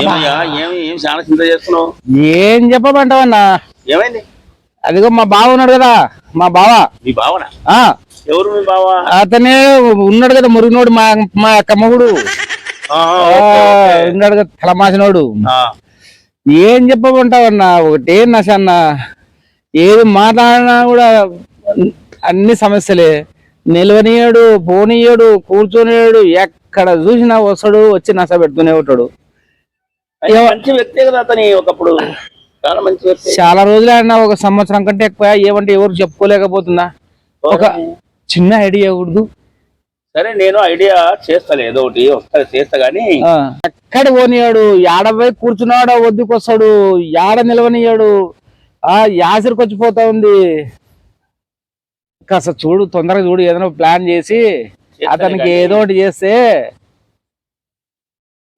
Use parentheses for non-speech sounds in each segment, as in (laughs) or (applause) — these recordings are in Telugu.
ఏమయ్యా? ఏమి ఏం చాలా చింత చేస్తున్నావు? ఏం చెప్పమంటావన్నా? ఏమైంది? అదిగో మా బావ ఉన్నాడు కదా మా బావ. మీ భావన ఆ. ఎవరు మీ బావ? అతనే ఉన్నాడు కదా మురిగినోడు మా మా కమ్మగుడు. ఉన్నాడు కదా తలమాసినోడు. ఏం చెప్పమంటావన్నా? ఒకటే నశ అన్న. ఏది మాట్లాడినా కూడా అన్ని సమస్యలే. నిలవనీయడు పోనీయడు కూర్చొనియడు ఎక్కడ చూసినా వస్తాడు వచ్చి నశ పెడుతూనే ఉంటాడు. మంచి వ్యక్తే కదా అతని ఒకప్పుడు. చాలా మంచి వ్యక్తి. చాలా రోజులే అన్న ఒక సంవత్సరం కంటే ఎక్కువ ఏమంటే ఎవరు చెప్పుకోలేకపోతుందా? ఒక చిన్న ఐడియా కూడదు సరే నేను ఐడియా చేస్తాను ఏదో ఒకటి ఒకసారి చేస్తా గానీ. ఎక్కడ పోనీయాడు? యాడ పోయి కూర్చున్నాడో వద్దుకొస్తాడు. యాడ నిలవనీయాడు? ఆ యాసిరికి వచ్చిపోతా ఉంది. కాస్త చూడు తొందరగా చూడు ఏదైనా ప్లాన్ చేసి అతనికి. ఏదో ఒకటి చేస్తే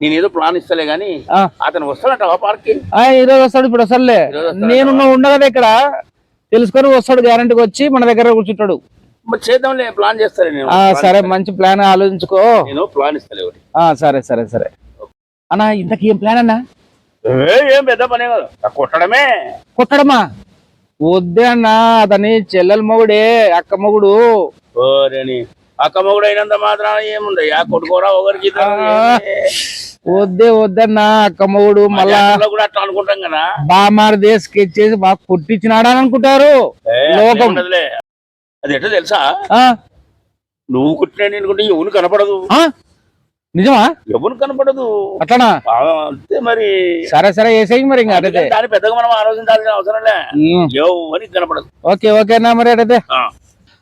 నేను ఏదో ప్లాన్ ఇస్తలే గానీ అతను వస్తాడంట పార్క్కి ఆ, ఈ రోజు వస్తాడు ఇప్పుడు వస్తాడులే. నేను ఉండగా ఇక్కడ. తెలుసుకొని వస్తాడు గ్యారంటీకి వచ్చి మన దగ్గర కూర్చుంటాడు. చేద్దాంలే ప్లాన్ చేస్తాలే నేను. సరే. మంచి ప్లాన్ ఆలోచించుకో. నేను ప్లాన్ ఇస్తలే ఒకటి. సరే సరే సరే. అన్నా ఇంతకీ ఏం ప్లాన్ అన్నా? ఏ, ఏం పెద్ద పనే కదా. కొట్టడమే. కొట్టడమా? వద్దే అన్నా అతని చెల్లెల మొగుడే అక్క మొగుడు. అక్క మొగుడు అయినంత మాత్రాన ఏముంది కొట్టుకోరా ఒకరికి. వద్దే వద్దన్నా అక్క మొగుడు మళ్ళా అనుకుంటాం కదా. స్కెచ్ చేసి బాగా కొట్టించినాడా అని అనుకుంటారు. లోకం. అది ఎట్లా తెలుసా? నువ్వు కుట్టిన అనుకుంటే ఎవరు కనపడదు? నిజమా? ఎవరు కనపడదు. అట్లనా? అంతే మరి. సరే సరే వేసేయి మరి ఇంకా దాని పెద్దగా మనం ఆలోచించాల్సిన అవసరం లే. ఎవరికి కనపడదు. ఓకే ఓకేనా మరి అటైతే ఆ.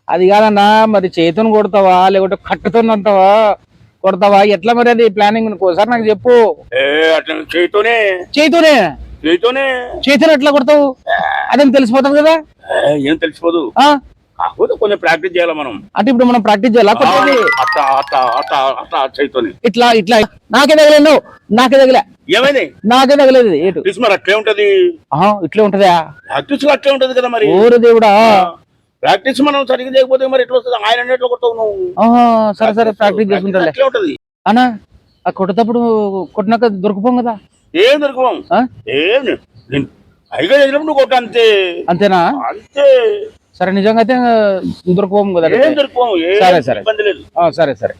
అది కాదన్నా మరి చేతును కొడతావా లేకుంటే కట్టుతో అంటావా కొడతావా? ఎట్లా మరి అది ప్లానింగ్ ఒకసారి నాకు చెప్పు. ఏ అట్లా చేయితోనే. చేతునే చేయితోనే. చేతులు ఎట్లా కొడతావు? అదేం తెలిసిపోతుంది కదా? ఏ, తెలిసిపోదు. కాకపోతే కొంచెం ప్రాక్టీస్ చేయాలి మనం? అంటే ఇప్పుడు మనం ప్రాక్టీస్ చేయాలా? చేయితోని. ఇట్లా ఇట్లా. నాకే తగలేను నాకే తగిలే. ఏమైంది? నాకే తగలేదు ఏటు? మరి అట్లే ఉంటది. ఇట్లే ఉంటదా? ప్రాక్టీస్ అట్లే ఉంటది కదా మరి. ఓరు దేవుడా. ప్రాక్టీస్ మనం సరిగ్గా చేయకపోతే మరి ఎట్లా వస్తుంది? ఆయన ఎట్లా కొడతావు నువ్వు? సరే సరే ప్రాక్టీస్ ఉంటది. అన్నా ఆ కొట్టేటప్పుడు కొట్టినాక దొరికిపోం కదా? ఏం దొరకవం ఆ? ఏం పైగా చేసినప్పుడు నువ్వు కొట్ట అంతే. అంతేనా? అంతే. సరే నిజంగా అయితే దొరికిపోం కదా? ఏం సరే, సరే. ఇబ్బంది లేదు. ఆ, సరే సరే.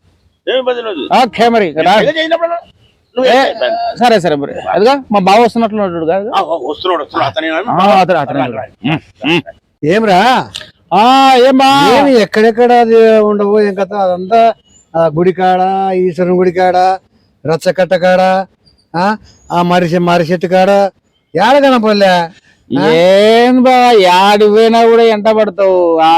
ఏం ఇబ్బంది లేదు. ఓకే మరి చేసినప్పుడు? సరే సరే మరి. అదిగా మా బావ ఆ, వస్తున్నాడు అతనే. ఏమ్రా? ఏమి ఎక్కడెక్కడ ఉండవు ఏం కథ? అదంతా ఆ గుడి కాడ ఈశ్వరుని గుడి కాడ రచ్చకట్ట కాడ ఆ, మరిషి మర్రి చెట్టు కాడ ఏడ కనపడలే ఏం బా యాడి పోయినా కూడా ఎంట పడతావు ఆ?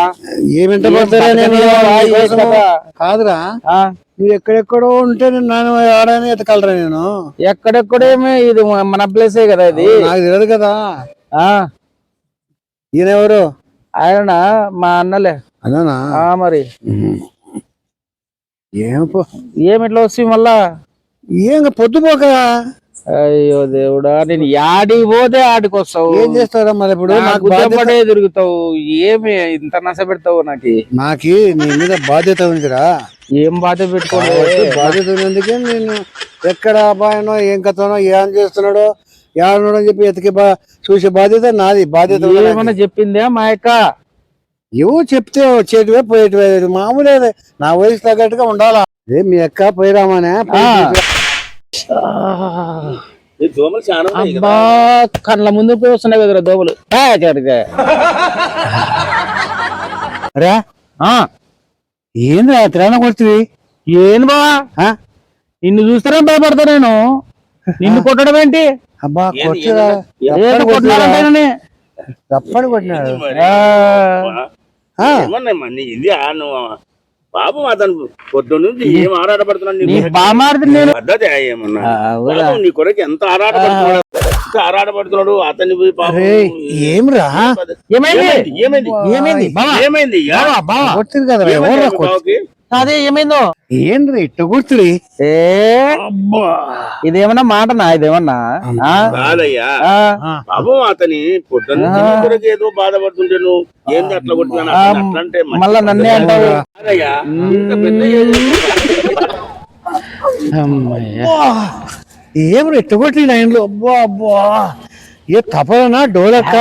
ఏమింట ఏం పడతారా? కాదురా. ఆ? నువ్వు ఎక్కడెక్కడో ఉంటే నేను నాన్న ఆడని ఎతకలరా నేను? ఎక్కడెక్కడేమో ఇది మన ప్లేసే కదా ఇది? నాకు తెలియదు కదా. ఆ? ఈయన ఎవరు? ఆయన మా అన్నలే. అన్నానా? మరి. ఏం పో ఏమి ఇట్లా వస్తుంది మళ్ళా? ఏం పొద్దుపోక అయ్యో దేవుడా నేను యాడికి పోతే ఆడికి వస్తావు. ఏం చేస్తారా మరి ఇప్పుడు? నాకు బాధ్యత గుద్దపడే తిరుగుతావు ఏమి ఇంత నశ పెడతావు నాకు? నాకి నీ మీద బాధ్యత ఉందిరా. ఏం బాధ పెట్టుకోండి కాబట్టి బాధ్యత ఉన్నందుకే నేను ఎక్కడ అబ్బాయినో ఏం కథనో ఏం చేస్తున్నాడో ఏమన్నాడో అని చెప్పి ఎతికి బా చూసే బాధ్యత నాది బాధ్యత. ఏమన్నా చెప్పిందే మా యొక్క ఏవో చెప్తే వచ్చేటివే పోయేటివే మామూలే అది. నా వయసు తగ్గట్టుగా ఉండాలా? ఏ మీ అక్క పోయిరామానే కదా. అబ్బా కళ్ళ ముందు పోయి వస్తున్నాయి కదరా దోమలు. రా ఆ, ఏంది తిరగన కొడుతుంది? ఏంది బా నిన్ను చూస్తేనే భయపడతా నేను. నిన్ను కొట్టడం ఏంటి? అబ్బా కొట్టినాడంటేనని. తప్పని కొట్టినాడు. ఇది ఆ నువ్వు పాపం అతను పొద్దు నుంచి ఏం ఆరాటపడుతున్నాడు నీ నీ కొరకు? బామారిది నేను పద్ధతి ఏమన్నా? నీ కొరకు ఎంత ఆరాటపడుతున్నాడు? ఎంత ఆరాటపడుతున్నాడు? అతన్ని పోయి పాపం ఏమ్రా? ఏమైంది? ఏమైంది? ఏమైంది? ఏమైంది? బావా? బావా. కొట్టింది కదరా? అదే ఏమైందో? ఏంద్రా ఇట్ట కొడుతుంది ఏ? అబ్బా. ఇదేమన్నా మాటనా ఇదేమన్నా? ఆ? కాదయ్యా. ఆ, పాపం అతని పొద్దున్న కొరకు ఏదో బాధపడుతుంటే నువ్వు ఏంది అట్లా కొడుతున్నాను ఆ, అట్లా అంటే మంచి మళ్ళా నన్నే అంటావు. కాదయ్యా ఇంత పెద్ద ఏజ్ అమ్మయ్య. ఏం లైన్లో? అబ్బా అబ్బా. ఏ తపన డోలక్క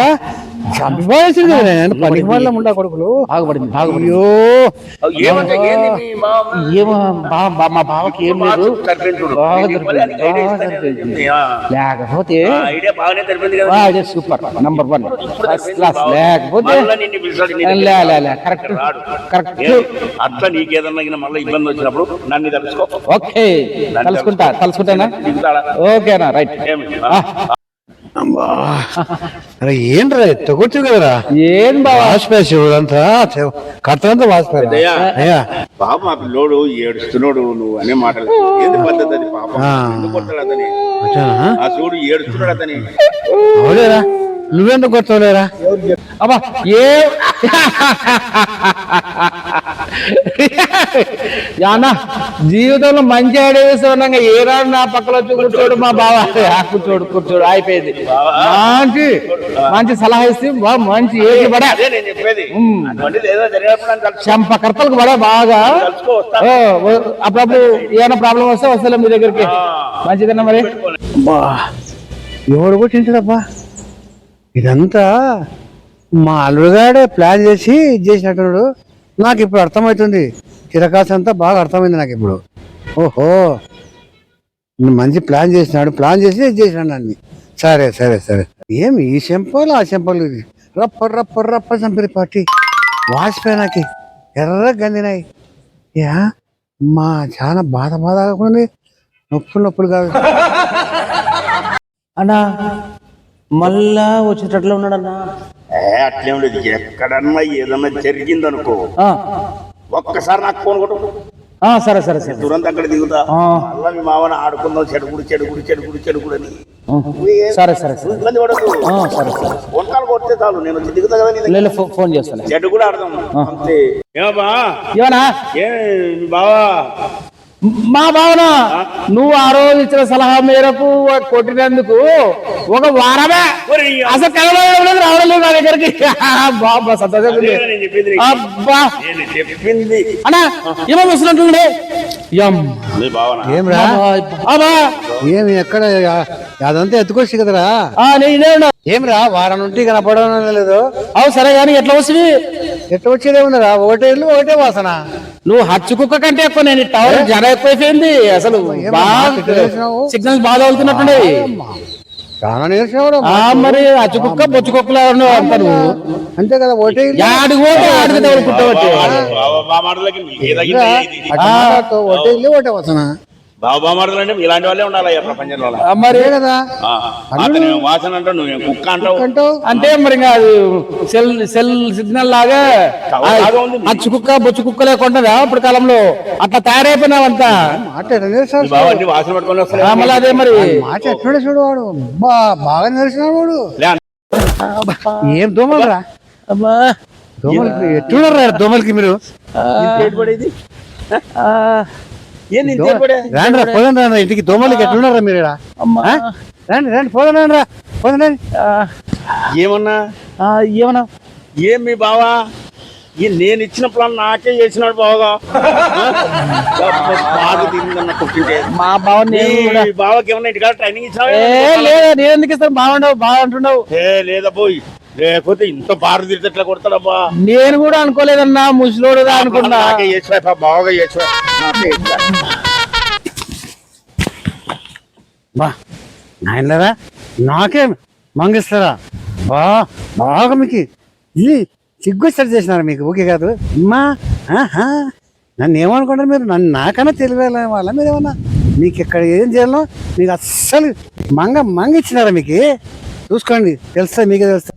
నేను పనికి. వాళ్ళ ఉండా కొడుకులు. బాగుపడింది అయ్యో. ఏమంటే ఏంది మీ మామ? ఏమో మా బావకి ఏం లేదు. లేకపోతే super. Number one first class లేకపోతే కరెక్ట్. కరెక్ట్ అట్లా నీకేదన్నా మళ్ళీ ఇబ్బంది వచ్చినప్పుడు నన్ను తెలుసుకో. ఓకే. కలుసుకుంటా కలుసుకుంటానా దిగుతాడా? ఓకేనా రైట్? అమ్మా. ఏంట్రా ఎట్టగొచ్చు కదరా? ఏం బావా? వాసిపోయా శివుడంతా కట్టంతా వాసిపోయా అయ్యా. అయ్యా. పాప పిల్లోడు ఏడుస్తున్నాడు నువ్వు అనే మాటలు. ఏంది పద్ధతి అది పాప? ఆ. ఎందుకు కొడతాడు అతని? ఆ చూడు ఏడుస్తున్నాడు అతని అవులేరా? నువ్వెందుకు కొట్టలేరా అబ్బా ఏ (laughs) యానా జీవితంలో మంచి ఐడియా వేస్తున్నాగా ఏ రాడు నా పక్కన వచ్చి కూర్చోడు మా బావ? ఆ, కూర్చోడు కూర్చోడు అయిపోయింది. మంచి మంచి సలహా ఇస్తే బా మంచి ఏది పడా. చెంపకర్తలకు పడా బాగా. అప్పుడప్పుడు ఏమైనా ప్రాబ్లం వస్తే వస్తలే మీ దగ్గరికి. మంచిదన్నా మరి? అబ్బా ఎవడు కొట్టించాడబ్బా ఇదంతా మా అల్లుడుగాడే ప్లాన్ చేసి ఇది చేసినట్టున్నాడు. నాకు ఇప్పుడు అర్థమవుతుంది చిరకాసు అంతా బాగా అర్థమైంది నాకు ఇప్పుడు ఓహో మంచి ప్లాన్ చేసినాడు. ప్లాన్ చేసి ఇది చేసినాడు నన్ను. సరే సరే సరే. ఏం ఈ చెంపాలు ఆ సెంపల్ ఇది? రప్ప రప్ప రప్ప చంపిరి పాటి. వాసిపోయినాకి ఎర్ర గందినాయి. యా? మా చాలా బాధ బాధ ఉంది. నొప్పులు నొప్పులు కాదు. అన్నా మళ్ళా వచ్చేటట్లు ఉన్నాడన్నా. అట్లేం లేదు ఎక్కడన్నా ఏదన్నా జరిగిందనుకో ఆ, ఒక్కసారి నాకు ఫోన్ కొట్టు. ఆ, సరే సరే సరే. దురంత అక్కడ దిగుతా. ఆ. మళ్ళీ మీ మావన ఆడుకుందాం చెడుగుడు చెడుగుడు చెడుగుడు చెడుగుడు అని. సరే సరే సరే. ఇబ్బంది పడదు ఆ, సరే సరే. ఫోన్ కాల్ కొడితే చాలు. నేను వచ్చి దిగుతా కదా ఫోన్ చేస్తాను చెడు కూడా ఆడదాం అంతే. ఏమన్నా? ఏ మీ బావా? మా భావన నువ్వు ఆ రోజు ఇచ్చిన సలహా మేరకు కొట్టినందుకు ఒక వారమే. అసలు కలవడం లేదు నా దగ్గరికి. బాబా సంతోషంగా నీకు. అబ్బా. చెప్పింది. అన్నా ఏమో వస్తున్నట్టుండే ఏమ్రా అబ్బా ఏమి ఎక్కడ? అదంతా ఎత్తుకొచ్చి కదరా. ఏమిరా వారం నుండి కనపడడం లేదు. అవు సరే కానీ ఎట్లా వస్తుంది? ఎట్ట వచ్చేదే ఉందిరా ఒకటే ఇల్లు ఒకటే వాసన. నువ్వు హచ్చు కుక్క కంటే ఎక్కువ నేను టవర్ జన ఎక్కువైపోయింది. అసలు? సిగ్నల్స్ బాగా వెళ్తున్నట్టుండే చాలా మరి హచ్చు కుక్క బొచ్చు కుక్కలా ఉన్నావు అంత నువ్వు. అంతే కదా ఒకటే పోతే ఆడికి తగులుకుంటావు ఒకటే వాసన? బావ బామాటలు అంటే ఇలాంటి వాళ్ళే ఉండాలి ప్రపంచంలో మరి? కదా. అతను వాసన అంటావు నువ్వేం కుక్క అంటావు? అంటే మరి ఇంకా అది సెల్ సెల్ సిగ్నల్ లాగా. అచ్చు కుక్క బొచ్చు కుక్క లేకుండా అప్పుడు కాలంలో? అట్లా బావ అన్ని వాసన పట్టుకొని అదే మరి. మాట ఎట్లా చూడు వాడు? బా బాగా నేర్చినాడు వాడు. ఏం దోమలరా? అమ్మా. దోమలకి ఎట్టున్నారా దోమలకి మీరు? ఆ, ఏంది ఇంత ఏర్పడే? రాండి రా పోదండి రా ఇంటికి దోమలకి ఎట్లున్నారా మీరు ఈడ? అమ్మా. ఆ? రండి రండి పోదండి రా పోదండి. ఆ, ఏమన్నా? ఆ, ఏమన్నా? ఏం మీ బావా? ఈ నేను ఇచ్చిన ప్లాన్ నాకే చేసినాడు బావగా. బాగా తిందన్న కుట్టింటే. మా బావ బావకి ఏమన్నా ఇంటికాడ ట్రైనింగ్ ఏ ఇచ్చినావా లేదా నేను ఎందుకు ఇస్తాను? బాగుండవు బాగుంటున్నావు ఏ లేదా పోయి లేకపోతే ఇంత బారు తిరిగితే ఎట్లా కొడతాడబ్బా నేను కూడా అనుకోలేదన్నా ముసలోడుగా అనుకున్నా. నాకే చేసినా బావగా చేసినా నాకే చేసినా. బా నాయనరా నాకే మంగిస్తారా బా బాగా మీకు ఇది సిగ్గుస్తారు చేసినారు మీకు ఓకే కాదు? అమ్మా ఆహా. నన్ను ఏమనుకుంటారు మీరు? నన్ను నాకన్నా తెలివేలా వాళ్ళ మీరు ఏమన్నా? మీకు ఇక్కడ ఏం చేయాలో మీకు అస్సలు మంగ మంగ ఇచ్చినారా మీకు? చూసుకోండి తెలుస్తా మీకే తెలుస్తా.